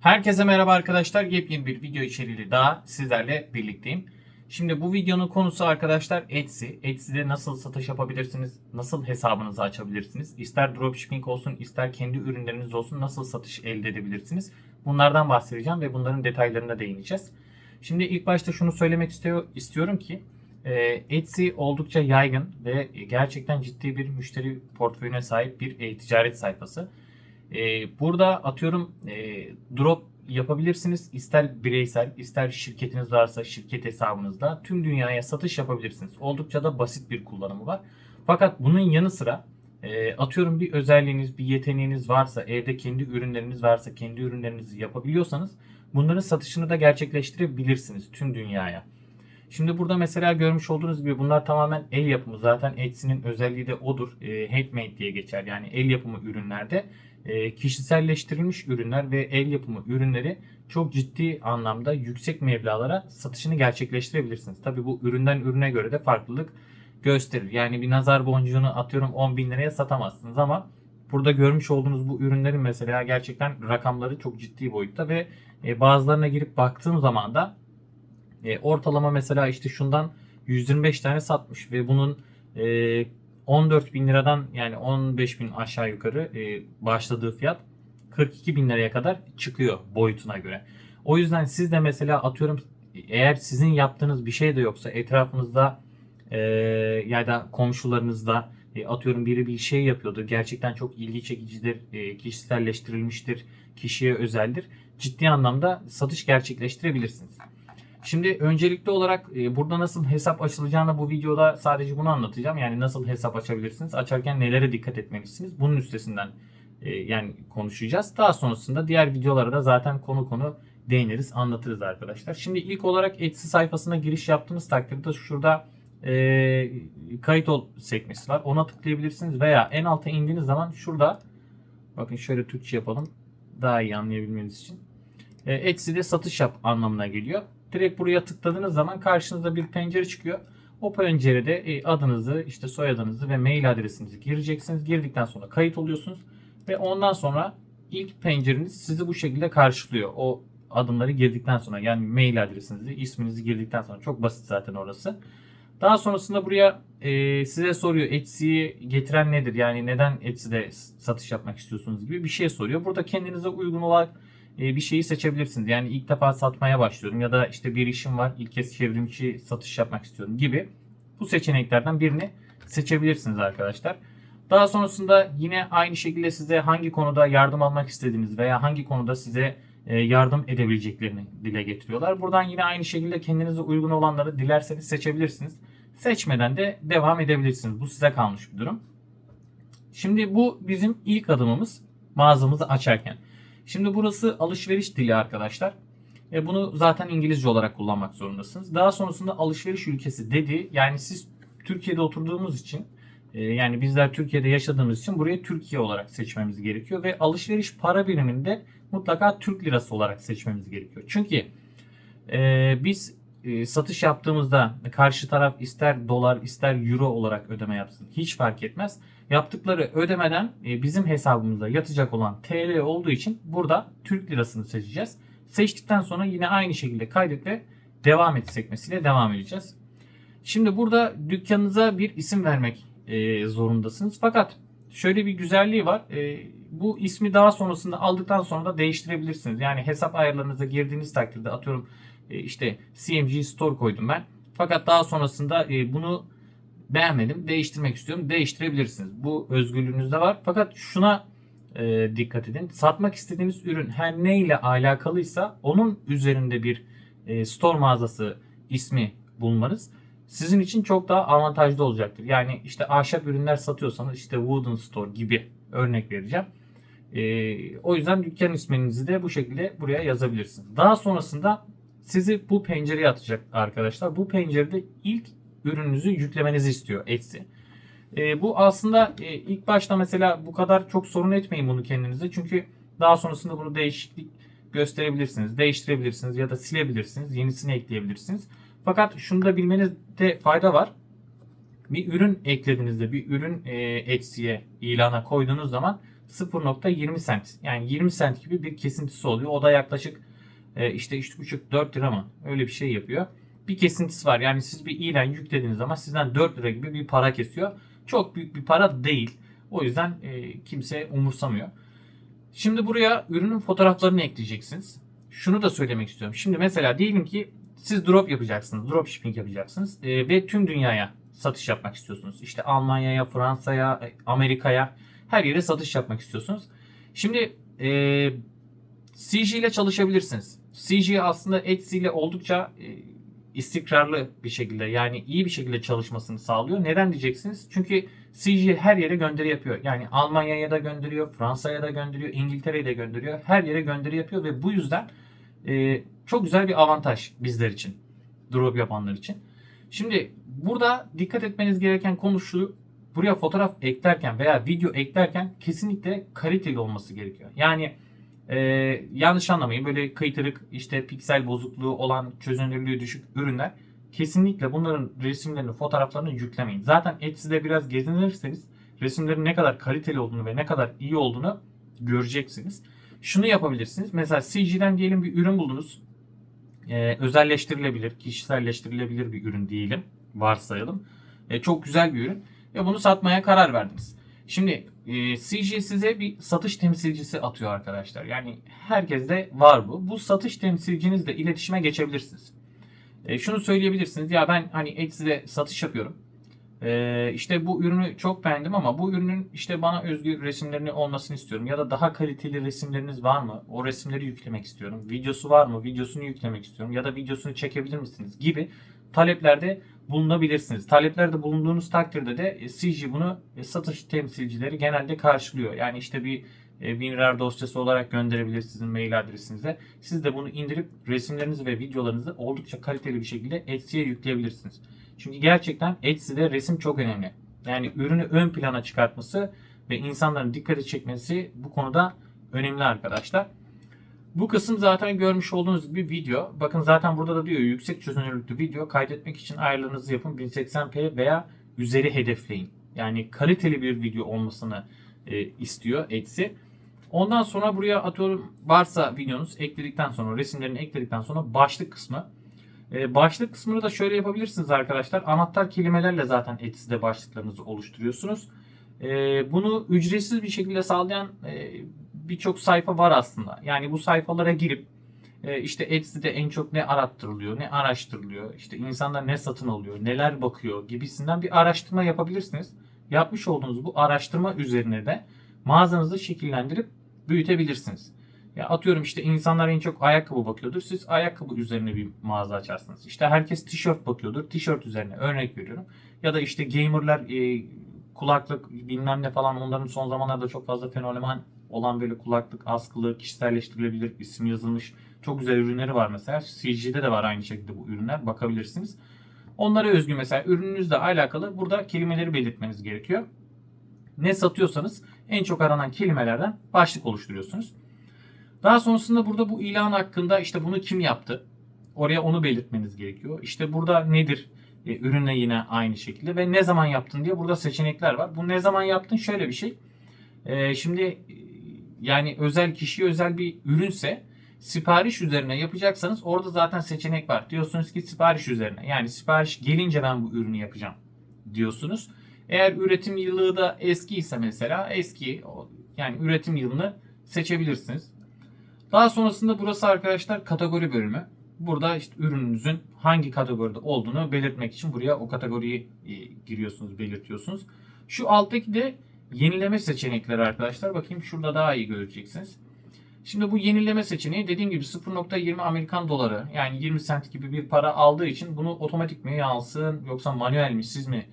Herkese merhaba arkadaşlar. Yepyeni bir video içeriğiyle daha sizlerle birlikteyim. Şimdi bu videonun konusu arkadaşlar Etsy. Etsy'de nasıl satış yapabilirsiniz? Nasıl hesabınızı açabilirsiniz? İster dropshipping olsun, ister kendi ürünleriniz olsun nasıl satış elde edebilirsiniz? Bunlardan bahsedeceğim ve bunların detaylarına değineceğiz. Şimdi ilk başta şunu söylemek istiyor, istiyorum ki e, Etsy oldukça yaygın ve gerçekten ciddi bir müşteri portföyüne sahip bir e-ticaret sayfası. Ee, burada atıyorum e, drop yapabilirsiniz. İster bireysel, ister şirketiniz varsa şirket hesabınızda tüm dünyaya satış yapabilirsiniz. Oldukça da basit bir kullanımı var. Fakat bunun yanı sıra e, atıyorum bir özelliğiniz, bir yeteneğiniz varsa, evde kendi ürünleriniz varsa, kendi ürünlerinizi yapabiliyorsanız bunların satışını da gerçekleştirebilirsiniz tüm dünyaya. Şimdi burada mesela görmüş olduğunuz gibi bunlar tamamen el yapımı. Zaten Etsy'nin özelliği de odur. E, handmade diye geçer. Yani el yapımı ürünlerde kişiselleştirilmiş ürünler ve el yapımı ürünleri çok ciddi anlamda yüksek meblağlara satışını gerçekleştirebilirsiniz. Tabi bu üründen ürüne göre de farklılık gösterir. Yani bir nazar boncuğunu atıyorum 10 bin liraya satamazsınız ama burada görmüş olduğunuz bu ürünlerin mesela gerçekten rakamları çok ciddi boyutta ve e, bazılarına girip baktığım zaman da e, ortalama mesela işte şundan 125 tane satmış ve bunun e, 14 bin liradan yani 15 bin aşağı yukarı e, başladığı fiyat 42 bin liraya kadar çıkıyor boyutuna göre. O yüzden siz de mesela atıyorum eğer sizin yaptığınız bir şey de yoksa etrafınızda e, ya da komşularınızda e, atıyorum biri bir şey yapıyordur. Gerçekten çok ilgi çekicidir, e, kişiselleştirilmiştir, kişiye özeldir. Ciddi anlamda satış gerçekleştirebilirsiniz. Şimdi öncelikli olarak e, burada nasıl hesap açılacağını bu videoda sadece bunu anlatacağım. Yani nasıl hesap açabilirsiniz, açarken nelere dikkat etmelisiniz bunun üstesinden e, yani konuşacağız. Daha sonrasında diğer videolara da zaten konu konu değiniriz, anlatırız arkadaşlar. Şimdi ilk olarak Etsy sayfasına giriş yaptığınız takdirde şurada e, kayıt ol sekmesi var. Ona tıklayabilirsiniz veya en alta indiğiniz zaman şurada bakın şöyle Türkçe yapalım daha iyi anlayabilmeniz için. E, Etsy'de satış yap anlamına geliyor. Direkt buraya tıkladığınız zaman karşınıza bir pencere çıkıyor. O pencerede e, adınızı, işte soyadınızı ve mail adresinizi gireceksiniz. Girdikten sonra kayıt oluyorsunuz ve ondan sonra ilk pencereniz sizi bu şekilde karşılıyor. O adımları girdikten sonra yani mail adresinizi, isminizi girdikten sonra çok basit zaten orası. Daha sonrasında buraya e, size soruyor Etsy'yi getiren nedir? Yani neden Etsy'de satış yapmak istiyorsunuz gibi bir şey soruyor. Burada kendinize uygun olarak bir şeyi seçebilirsiniz. Yani ilk defa satmaya başlıyorum ya da işte bir işim var ilk kez çevrimçi satış yapmak istiyorum gibi bu seçeneklerden birini seçebilirsiniz arkadaşlar. Daha sonrasında yine aynı şekilde size hangi konuda yardım almak istediğiniz veya hangi konuda size e, yardım edebileceklerini dile getiriyorlar. Buradan yine aynı şekilde kendinize uygun olanları dilerseniz seçebilirsiniz. Seçmeden de devam edebilirsiniz. Bu size kalmış bir durum. Şimdi bu bizim ilk adımımız mağazamızı açarken. Şimdi burası alışveriş dili arkadaşlar. E bunu zaten İngilizce olarak kullanmak zorundasınız. Daha sonrasında alışveriş ülkesi dedi. Yani siz Türkiye'de oturduğumuz için e, yani bizler Türkiye'de yaşadığımız için burayı Türkiye olarak seçmemiz gerekiyor. Ve alışveriş para biriminde mutlaka Türk lirası olarak seçmemiz gerekiyor. Çünkü e, biz e, satış yaptığımızda karşı taraf ister dolar ister euro olarak ödeme yapsın. Hiç fark etmez. Yaptıkları ödemeden e, bizim hesabımıza yatacak olan TL olduğu için burada Türk lirasını seçeceğiz. Seçtikten sonra yine aynı şekilde kaydet ve devam et sekmesiyle devam edeceğiz. Şimdi burada dükkanınıza bir isim vermek e, zorundasınız. Fakat şöyle bir güzelliği var. E, bu ismi daha sonrasında aldıktan sonra da değiştirebilirsiniz. Yani hesap ayarlarınıza girdiğiniz takdirde atıyorum işte CMG Store koydum ben. Fakat daha sonrasında bunu beğenmedim, değiştirmek istiyorum. Değiştirebilirsiniz. Bu özgürlüğünüz de var. Fakat şuna e, dikkat edin. Satmak istediğiniz ürün her ne ile alakalıysa onun üzerinde bir e, store mağazası ismi bulmanız sizin için çok daha avantajlı olacaktır. Yani işte ahşap ürünler satıyorsanız işte Wooden Store gibi örnek vereceğim. E, o yüzden dükkan isminizi de bu şekilde buraya yazabilirsiniz. Daha sonrasında sizi bu pencereye atacak arkadaşlar. Bu pencerede ilk ürününüzü yüklemenizi istiyor Etsy. E, bu aslında e, ilk başta mesela bu kadar çok sorun etmeyin bunu kendinize. Çünkü daha sonrasında bunu değişiklik gösterebilirsiniz, değiştirebilirsiniz ya da silebilirsiniz, yenisini ekleyebilirsiniz. Fakat şunu da bilmenizde fayda var. Bir ürün eklediğinizde, bir ürün e, Etsy'ye ilana koyduğunuz zaman 0.20 sent. Yani 20 sent gibi bir kesintisi oluyor. O da yaklaşık e, işte 3.5-4 lira mı? Öyle bir şey yapıyor. Bir kesintisi var. Yani siz bir ilan yüklediğiniz zaman sizden 4 lira gibi bir para kesiyor. Çok büyük bir para değil. O yüzden e, kimse umursamıyor. Şimdi buraya ürünün fotoğraflarını ekleyeceksiniz. Şunu da söylemek istiyorum. Şimdi mesela diyelim ki siz drop yapacaksınız. Drop shipping yapacaksınız. E, ve tüm dünyaya satış yapmak istiyorsunuz. İşte Almanya'ya, Fransa'ya, e, Amerika'ya her yere satış yapmak istiyorsunuz. Şimdi e, CG ile çalışabilirsiniz. CG aslında Etsy ile oldukça e, istikrarlı bir şekilde yani iyi bir şekilde çalışmasını sağlıyor. Neden diyeceksiniz? Çünkü CG her yere gönderi yapıyor. Yani Almanya'ya da gönderiyor, Fransa'ya da gönderiyor, İngiltere'ye de gönderiyor. Her yere gönderi yapıyor ve bu yüzden e, çok güzel bir avantaj bizler için. Drop yapanlar için. Şimdi burada dikkat etmeniz gereken konu şu. Buraya fotoğraf eklerken veya video eklerken kesinlikle kaliteli olması gerekiyor. Yani e, yanlış anlamayın böyle kıytırık işte piksel bozukluğu olan çözünürlüğü düşük ürünler kesinlikle bunların resimlerini fotoğraflarını yüklemeyin. Zaten Etsy'de biraz gezinirseniz resimlerin ne kadar kaliteli olduğunu ve ne kadar iyi olduğunu göreceksiniz. Şunu yapabilirsiniz. Mesela CG'den diyelim bir ürün buldunuz. Ee, özelleştirilebilir, kişiselleştirilebilir bir ürün diyelim. Varsayalım. Ee, çok güzel bir ürün. Ve bunu satmaya karar verdiniz. Şimdi e, CG size bir satış temsilcisi atıyor arkadaşlar. Yani herkeste var bu. Bu satış temsilcinizle iletişime geçebilirsiniz. E, şunu söyleyebilirsiniz. Ya ben hani Etsy'de satış yapıyorum. E, işte bu ürünü çok beğendim ama bu ürünün işte bana özgü resimlerini olmasını istiyorum. Ya da daha kaliteli resimleriniz var mı? O resimleri yüklemek istiyorum. Videosu var mı? Videosunu yüklemek istiyorum. Ya da videosunu çekebilir misiniz? Gibi taleplerde bulunabilirsiniz. Taleplerde bulunduğunuz takdirde de e, CG bunu e, satış temsilcileri genelde karşılıyor. Yani işte bir e, WinRAR dosyası olarak gönderebilir sizin mail adresinize. Siz de bunu indirip resimlerinizi ve videolarınızı oldukça kaliteli bir şekilde Etsy'ye yükleyebilirsiniz. Çünkü gerçekten Etsy'de resim çok önemli. Yani ürünü ön plana çıkartması ve insanların dikkati çekmesi bu konuda önemli arkadaşlar. Bu kısım zaten görmüş olduğunuz gibi video. Bakın zaten burada da diyor yüksek çözünürlüklü video kaydetmek için ayarlarınızı yapın 1080p veya üzeri hedefleyin. Yani kaliteli bir video olmasını e, istiyor Etsy. Ondan sonra buraya atıyorum varsa videonuz ekledikten sonra resimlerini ekledikten sonra başlık kısmı. E, başlık kısmını da şöyle yapabilirsiniz arkadaşlar. Anahtar kelimelerle zaten Etsy'de başlıklarınızı oluşturuyorsunuz. E, bunu ücretsiz bir şekilde sağlayan e, birçok sayfa var aslında. Yani bu sayfalara girip e, işte Etsy'de en çok ne arattırılıyor, ne araştırılıyor, işte insanlar ne satın alıyor, neler bakıyor gibisinden bir araştırma yapabilirsiniz. Yapmış olduğunuz bu araştırma üzerine de mağazanızı şekillendirip büyütebilirsiniz. Ya atıyorum işte insanlar en çok ayakkabı bakıyordur. Siz ayakkabı üzerine bir mağaza açarsınız. İşte herkes tişört bakıyordur. Tişört üzerine örnek veriyorum. Ya da işte gamerlar e, kulaklık bilmem ne falan onların son zamanlarda çok fazla fenomen olan böyle kulaklık askılı, kişiselleştirilebilir isim yazılmış çok güzel ürünleri var mesela. CG'de de var aynı şekilde bu ürünler. Bakabilirsiniz. Onlara özgü mesela ürününüzle alakalı burada kelimeleri belirtmeniz gerekiyor. Ne satıyorsanız en çok aranan kelimelerden başlık oluşturuyorsunuz. Daha sonrasında burada bu ilan hakkında işte bunu kim yaptı? Oraya onu belirtmeniz gerekiyor. İşte burada nedir? E, ürünle yine aynı şekilde ve ne zaman yaptın diye burada seçenekler var. Bu ne zaman yaptın şöyle bir şey. E, şimdi yani özel kişiye özel bir ürünse sipariş üzerine yapacaksanız orada zaten seçenek var. Diyorsunuz ki sipariş üzerine. Yani sipariş gelince ben bu ürünü yapacağım diyorsunuz. Eğer üretim yılı da eski ise mesela eski yani üretim yılını seçebilirsiniz. Daha sonrasında burası arkadaşlar kategori bölümü. Burada işte ürününüzün hangi kategoride olduğunu belirtmek için buraya o kategoriyi e, giriyorsunuz, belirtiyorsunuz. Şu alttaki de yenileme seçenekleri arkadaşlar. Bakayım şurada daha iyi göreceksiniz. Şimdi bu yenileme seçeneği dediğim gibi 0.20 Amerikan doları yani 20 sent gibi bir para aldığı için bunu otomatik mi alsın yoksa manuel mi siz mi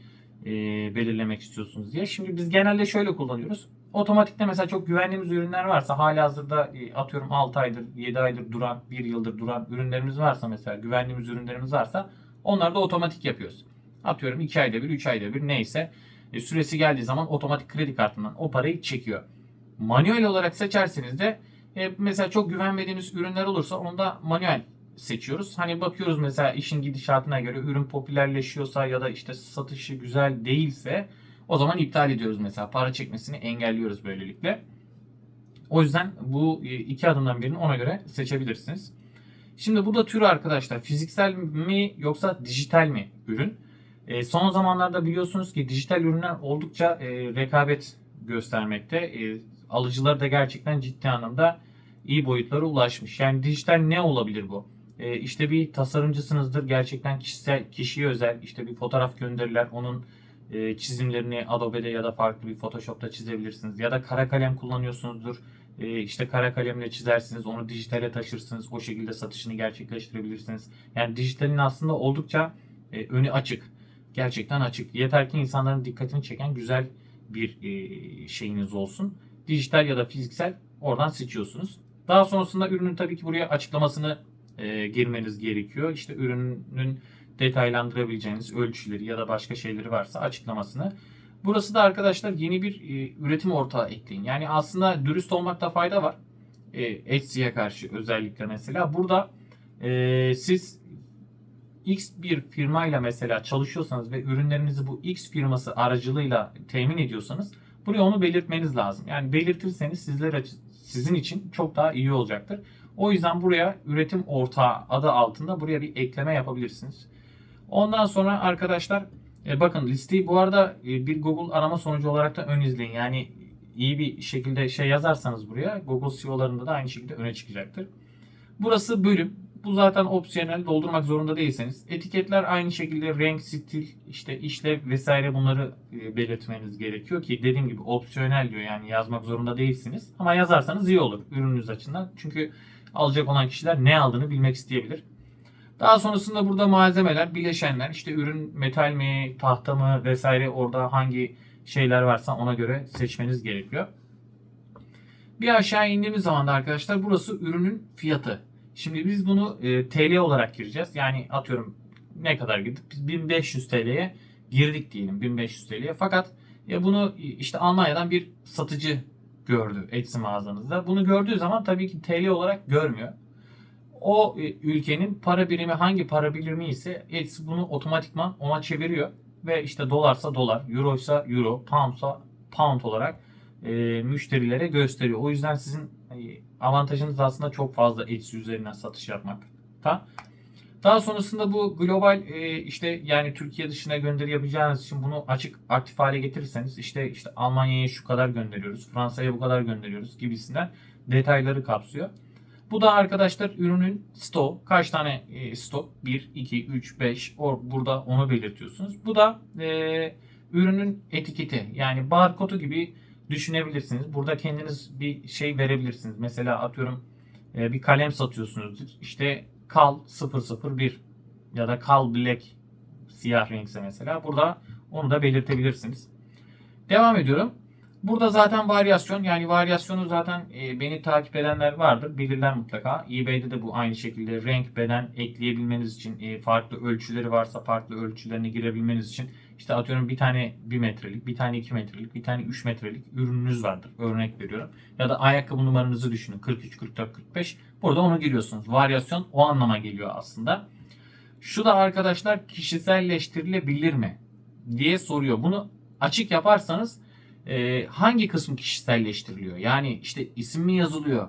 e, belirlemek istiyorsunuz diye. Şimdi biz genelde şöyle kullanıyoruz. Otomatikte mesela çok güvendiğimiz ürünler varsa hali hazırda e, atıyorum 6 aydır 7 aydır duran 1 yıldır duran ürünlerimiz varsa mesela güvendiğimiz ürünlerimiz varsa onları da otomatik yapıyoruz. Atıyorum 2 ayda bir 3 ayda bir neyse e, süresi geldiği zaman otomatik kredi kartından o parayı çekiyor. Manuel olarak seçerseniz de e, mesela çok güvenmediğimiz ürünler olursa onu da manuel seçiyoruz. Hani bakıyoruz mesela işin gidişatına göre ürün popülerleşiyorsa ya da işte satışı güzel değilse o zaman iptal ediyoruz mesela. Para çekmesini engelliyoruz böylelikle. O yüzden bu e, iki adımdan birini ona göre seçebilirsiniz. Şimdi burada türü arkadaşlar fiziksel mi yoksa dijital mi ürün? E, son zamanlarda biliyorsunuz ki dijital ürünler oldukça e, rekabet göstermekte. E, alıcıları da gerçekten ciddi anlamda iyi boyutlara ulaşmış. Yani dijital ne olabilir bu? E, işte bir tasarımcısınızdır. Gerçekten kişisel, kişiye özel işte bir fotoğraf gönderirler. Onun e, çizimlerini Adobe'de ya da farklı bir Photoshop'ta çizebilirsiniz. Ya da kara kalem kullanıyorsunuzdur. E, işte kara kalemle çizersiniz. Onu dijitale taşırsınız. O şekilde satışını gerçekleştirebilirsiniz. Yani dijitalin aslında oldukça e, önü açık. Gerçekten açık. Yeter ki insanların dikkatini çeken güzel bir e, şeyiniz olsun. Dijital ya da fiziksel oradan seçiyorsunuz. Daha sonrasında ürünün tabii ki buraya açıklamasını e, girmeniz gerekiyor. İşte ürünün detaylandırabileceğiniz ölçüleri ya da başka şeyleri varsa açıklamasını. Burası da arkadaşlar yeni bir e, üretim ortağı ekleyin. Yani aslında dürüst olmakta fayda var. E, Etsy'ye karşı özellikle mesela. Burada e, siz X bir firmayla mesela çalışıyorsanız ve ürünlerinizi bu X firması aracılığıyla temin ediyorsanız buraya onu belirtmeniz lazım. Yani belirtirseniz sizler sizin için çok daha iyi olacaktır. O yüzden buraya üretim ortağı adı altında buraya bir ekleme yapabilirsiniz. Ondan sonra arkadaşlar e, bakın listeyi bu arada e, bir Google arama sonucu olarak da ön izleyin. Yani iyi bir şekilde şey yazarsanız buraya Google SEO'larında da aynı şekilde öne çıkacaktır. Burası bölüm. Bu zaten opsiyonel doldurmak zorunda değilseniz. Etiketler aynı şekilde renk, stil, işte işlev vesaire bunları e, belirtmeniz gerekiyor ki dediğim gibi opsiyonel diyor yani yazmak zorunda değilsiniz. Ama yazarsanız iyi olur ürününüz açısından. Çünkü alacak olan kişiler ne aldığını bilmek isteyebilir. Daha sonrasında burada malzemeler, bileşenler, işte ürün metal mi, tahta mı vesaire orada hangi şeyler varsa ona göre seçmeniz gerekiyor. Bir aşağı indiğimiz zaman da arkadaşlar burası ürünün fiyatı. Şimdi biz bunu e, TL olarak gireceğiz. Yani atıyorum ne kadar girdik? Biz 1500 TL'ye girdik diyelim 1500 TL'ye. Fakat ya bunu işte Almanya'dan bir satıcı gördü Etsy mağazanızda. Bunu gördüğü zaman tabii ki TL olarak görmüyor. O e, ülkenin para birimi hangi para birimi ise Etsy bunu otomatikman ona çeviriyor. Ve işte dolarsa dolar, euroysa euro, poundsa pound olarak e, müşterilere gösteriyor. O yüzden sizin e, avantajınız aslında çok fazla Etsy üzerinden satış yapmakta. Daha sonrasında bu global e, işte yani Türkiye dışına gönderi yapacağınız için bunu açık aktif hale getirirseniz işte işte Almanya'ya şu kadar gönderiyoruz, Fransa'ya bu kadar gönderiyoruz gibisinden detayları kapsıyor. Bu da arkadaşlar ürünün stok. Kaç tane e, stok? 1, 2, 3, 5. Or, burada onu belirtiyorsunuz. Bu da e, ürünün etiketi. Yani barkodu gibi düşünebilirsiniz. Burada kendiniz bir şey verebilirsiniz. Mesela atıyorum e, bir kalem satıyorsunuzdur. İşte kal 001 ya da kal black siyah renkse mesela. Burada onu da belirtebilirsiniz. Devam ediyorum. Burada zaten varyasyon yani varyasyonu zaten e, beni takip edenler vardır. Bilirler mutlaka. eBay'de de bu aynı şekilde renk beden ekleyebilmeniz için e, farklı ölçüleri varsa farklı ölçülerini girebilmeniz için işte atıyorum bir tane 1 metrelik, bir tane 2 metrelik, bir tane 3 metrelik ürününüz vardır. Örnek veriyorum. Ya da ayakkabı numaranızı düşünün. 43, 44, 45. Burada onu giriyorsunuz. Varyasyon o anlama geliyor aslında. Şu da arkadaşlar kişiselleştirilebilir mi? diye soruyor. Bunu açık yaparsanız e, hangi kısmı kişiselleştiriliyor? Yani işte isim mi yazılıyor?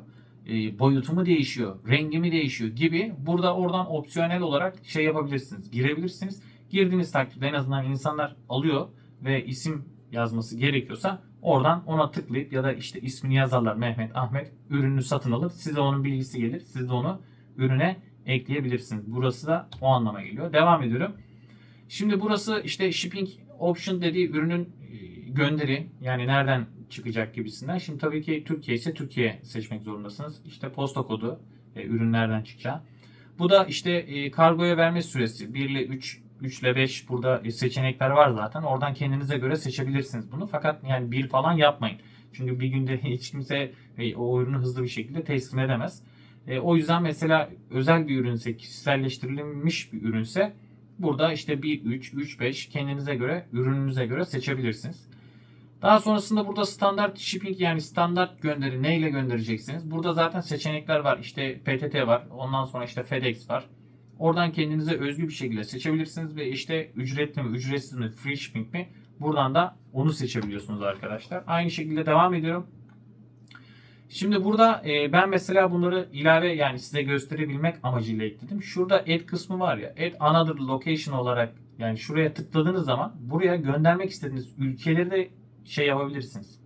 E, boyutu mu değişiyor? Rengi mi değişiyor? Gibi burada oradan opsiyonel olarak şey yapabilirsiniz. Girebilirsiniz. Girdiğiniz takdirde en azından insanlar alıyor ve isim yazması gerekiyorsa oradan ona tıklayıp ya da işte ismini yazarlar Mehmet, Ahmet ürünü satın alır. Size onun bilgisi gelir. Siz de onu ürüne ekleyebilirsiniz. Burası da o anlama geliyor. Devam ediyorum. Şimdi burası işte shipping option dediği ürünün gönderi yani nereden çıkacak gibisinden. Şimdi tabii ki Türkiye ise Türkiye seçmek zorundasınız. İşte posta kodu, e, ürün nereden çıkacağı. Bu da işte e, kargoya verme süresi 1 ile 3, 3 ile 5 burada e, seçenekler var zaten. Oradan kendinize göre seçebilirsiniz bunu. Fakat yani bir falan yapmayın. Çünkü bir günde hiç kimse e, o ürünü hızlı bir şekilde teslim edemez. E, o yüzden mesela özel bir ürünse, kişiselleştirilmiş bir ürünse burada işte 1, 3, 3, 5 kendinize göre, ürününüze göre seçebilirsiniz. Daha sonrasında burada standart shipping yani standart gönderi neyle göndereceksiniz? Burada zaten seçenekler var. İşte PTT var. Ondan sonra işte FedEx var. Oradan kendinize özgü bir şekilde seçebilirsiniz ve işte ücretli mi, ücretsiz mi, free shipping mi? Buradan da onu seçebiliyorsunuz arkadaşlar. Aynı şekilde devam ediyorum. Şimdi burada e, ben mesela bunları ilave yani size gösterebilmek amacıyla ekledim. Şurada add kısmı var ya. Add another location olarak yani şuraya tıkladığınız zaman buraya göndermek istediğiniz ülkeleri de şey yapabilirsiniz.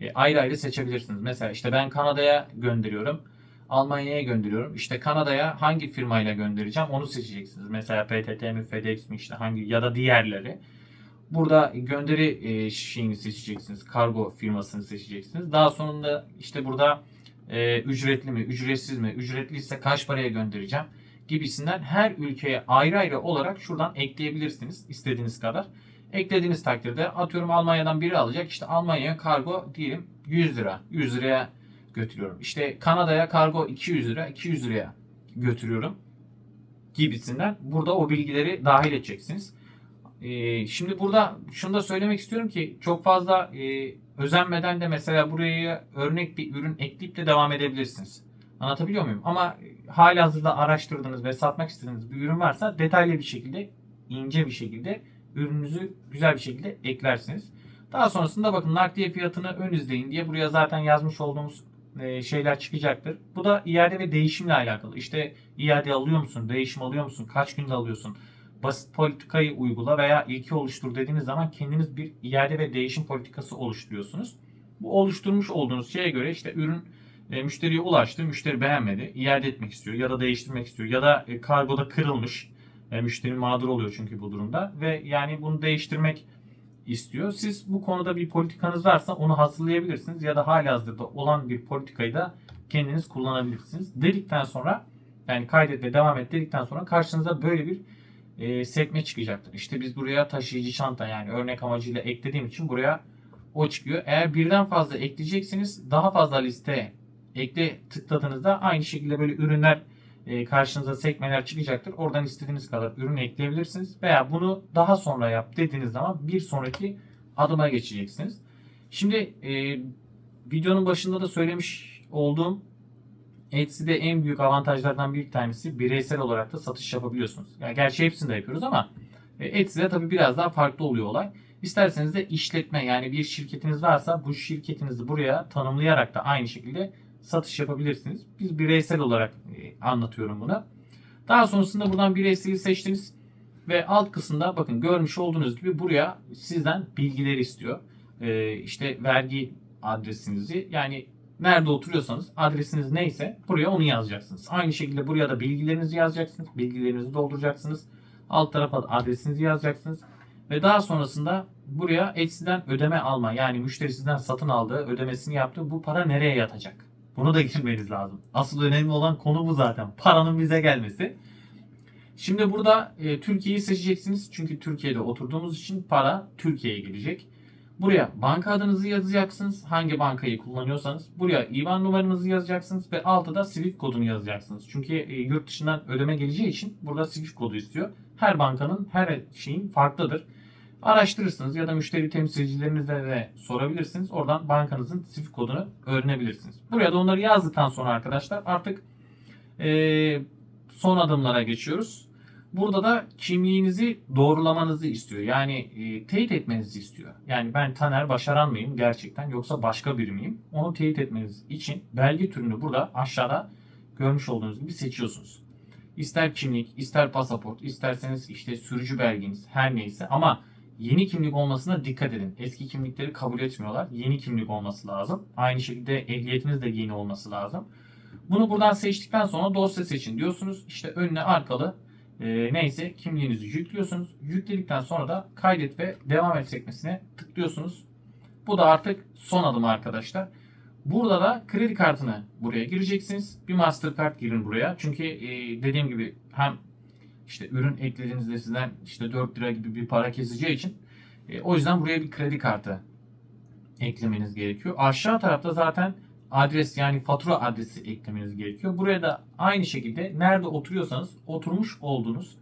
E, ayrı ayrı seçebilirsiniz. Mesela işte ben Kanada'ya gönderiyorum. Almanya'ya gönderiyorum. İşte Kanada'ya hangi firmayla göndereceğim onu seçeceksiniz. Mesela PTT mi, FedEx mi işte hangi ya da diğerleri. Burada gönderi e, şeyini seçeceksiniz. Kargo firmasını seçeceksiniz. Daha sonunda işte burada e, ücretli mi, ücretsiz mi, ücretliyse kaç paraya göndereceğim gibisinden her ülkeye ayrı ayrı olarak şuradan ekleyebilirsiniz istediğiniz kadar. Eklediğiniz takdirde atıyorum Almanya'dan biri alacak. İşte Almanya'ya kargo diyelim 100 lira. 100 liraya götürüyorum. İşte Kanada'ya kargo 200 lira. 200 liraya götürüyorum gibisinden. Burada o bilgileri dahil edeceksiniz. Ee, şimdi burada şunu da söylemek istiyorum ki çok fazla e, özenmeden de mesela buraya örnek bir ürün ekleyip de devam edebilirsiniz. Anlatabiliyor muyum? Ama hali hazırda araştırdığınız ve satmak istediğiniz bir ürün varsa detaylı bir şekilde, ince bir şekilde ürününüzü güzel bir şekilde eklersiniz. Daha sonrasında bakın nakliye fiyatını ön izleyin diye buraya zaten yazmış olduğumuz e, şeyler çıkacaktır. Bu da iade ve değişimle alakalı. İşte iade alıyor musun, değişim alıyor musun, kaç günde alıyorsun, basit politikayı uygula veya ilki oluştur dediğiniz zaman kendiniz bir iade ve değişim politikası oluşturuyorsunuz. Bu oluşturmuş olduğunuz şeye göre işte ürün e, müşteriye ulaştı, müşteri beğenmedi, iade etmek istiyor ya da değiştirmek istiyor ya da e, kargoda kırılmış, e, müşteri mağdur oluyor çünkü bu durumda ve yani bunu değiştirmek istiyor. Siz bu konuda bir politikanız varsa onu hazırlayabilirsiniz ya da halihazırda olan bir politikayı da kendiniz kullanabilirsiniz. Dedikten sonra yani kaydet ve devam et dedikten sonra karşınıza böyle bir e, sekme çıkacaktır. İşte biz buraya taşıyıcı çanta yani örnek amacıyla eklediğim için buraya o çıkıyor. Eğer birden fazla ekleyeceksiniz daha fazla liste ekle tıkladığınızda aynı şekilde böyle ürünler karşınıza sekmeler çıkacaktır. Oradan istediğiniz kadar ürün ekleyebilirsiniz. Veya bunu daha sonra yap dediğiniz zaman bir sonraki adıma geçeceksiniz. Şimdi e, videonun başında da söylemiş olduğum Etsy'de en büyük avantajlardan bir tanesi bireysel olarak da satış yapabiliyorsunuz. Yani gerçi hepsini de yapıyoruz ama e, Etsy'de tabii biraz daha farklı oluyor olay. İsterseniz de işletme yani bir şirketiniz varsa bu şirketinizi buraya tanımlayarak da aynı şekilde satış yapabilirsiniz. Biz bireysel olarak e, anlatıyorum bunu. Daha sonrasında buradan bireyseli seçtiniz ve alt kısımda bakın görmüş olduğunuz gibi buraya sizden bilgileri istiyor. E, işte vergi adresinizi yani nerede oturuyorsanız adresiniz neyse buraya onu yazacaksınız. Aynı şekilde buraya da bilgilerinizi yazacaksınız. Bilgilerinizi dolduracaksınız. Alt tarafa adresinizi yazacaksınız. Ve daha sonrasında buraya Etsy'den ödeme alma yani müşteri sizden satın aldığı ödemesini yaptığı bu para nereye yatacak? Bunu da girmeniz lazım. Asıl önemli olan konu bu zaten. Paranın bize gelmesi. Şimdi burada e, Türkiye'yi seçeceksiniz. Çünkü Türkiye'de oturduğumuz için para Türkiye'ye gelecek. Buraya banka adınızı yazacaksınız. Hangi bankayı kullanıyorsanız. Buraya IBAN numaranızı yazacaksınız. Ve altta da Swift kodunu yazacaksınız. Çünkü e, yurt dışından ödeme geleceği için burada Swift kodu istiyor. Her bankanın her şeyin farklıdır. Araştırırsınız ya da müşteri temsilcilerinize de sorabilirsiniz. Oradan bankanızın Swift kodunu öğrenebilirsiniz. Buraya da onları yazdıktan sonra arkadaşlar artık e, son adımlara geçiyoruz. Burada da kimliğinizi doğrulamanızı istiyor. Yani e, teyit etmenizi istiyor. Yani ben Taner Başaran mıyım gerçekten yoksa başka biri miyim? Onu teyit etmeniz için belge türünü burada aşağıda görmüş olduğunuz gibi seçiyorsunuz. İster kimlik, ister pasaport, isterseniz işte sürücü belgeniz her neyse ama yeni kimlik olmasına dikkat edin. Eski kimlikleri kabul etmiyorlar. Yeni kimlik olması lazım. Aynı şekilde ehliyetiniz de yeni olması lazım. Bunu buradan seçtikten sonra dosya seçin diyorsunuz. İşte önüne arkalı e, neyse kimliğinizi yüklüyorsunuz. Yükledikten sonra da kaydet ve devam et sekmesine tıklıyorsunuz. Bu da artık son adım arkadaşlar. Burada da kredi kartını buraya gireceksiniz. Bir Mastercard girin buraya. Çünkü e, dediğim gibi hem işte ürün eklediğinizde sizden işte 4 lira gibi bir para keseceği için e, o yüzden buraya bir kredi kartı eklemeniz gerekiyor. Aşağı tarafta zaten adres yani fatura adresi eklemeniz gerekiyor. Buraya da aynı şekilde nerede oturuyorsanız oturmuş olduğunuz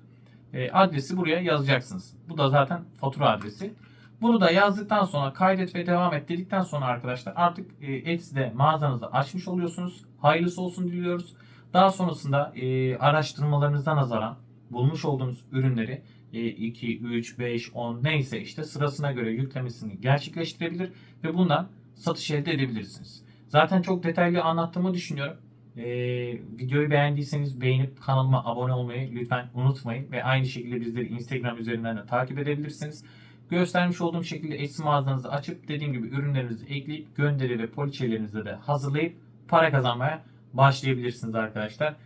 e, adresi buraya yazacaksınız. Bu da zaten fatura adresi. Bunu da yazdıktan sonra kaydet ve devam et dedikten sonra arkadaşlar artık e, Etsy'de mağazanızı açmış oluyorsunuz. Hayırlısı olsun diliyoruz. Daha sonrasında e, araştırmalarınızdan nazaran bulmuş olduğunuz ürünleri 2, 3, 5, 10 neyse işte sırasına göre yüklemesini gerçekleştirebilir ve bundan satış elde edebilirsiniz. Zaten çok detaylı anlattığımı düşünüyorum. Ee, videoyu beğendiyseniz beğenip kanalıma abone olmayı lütfen unutmayın. Ve aynı şekilde bizleri Instagram üzerinden de takip edebilirsiniz. Göstermiş olduğum şekilde Etsy mağazanızı açıp dediğim gibi ürünlerinizi ekleyip gönderi ve poliçelerinizi de hazırlayıp para kazanmaya başlayabilirsiniz arkadaşlar.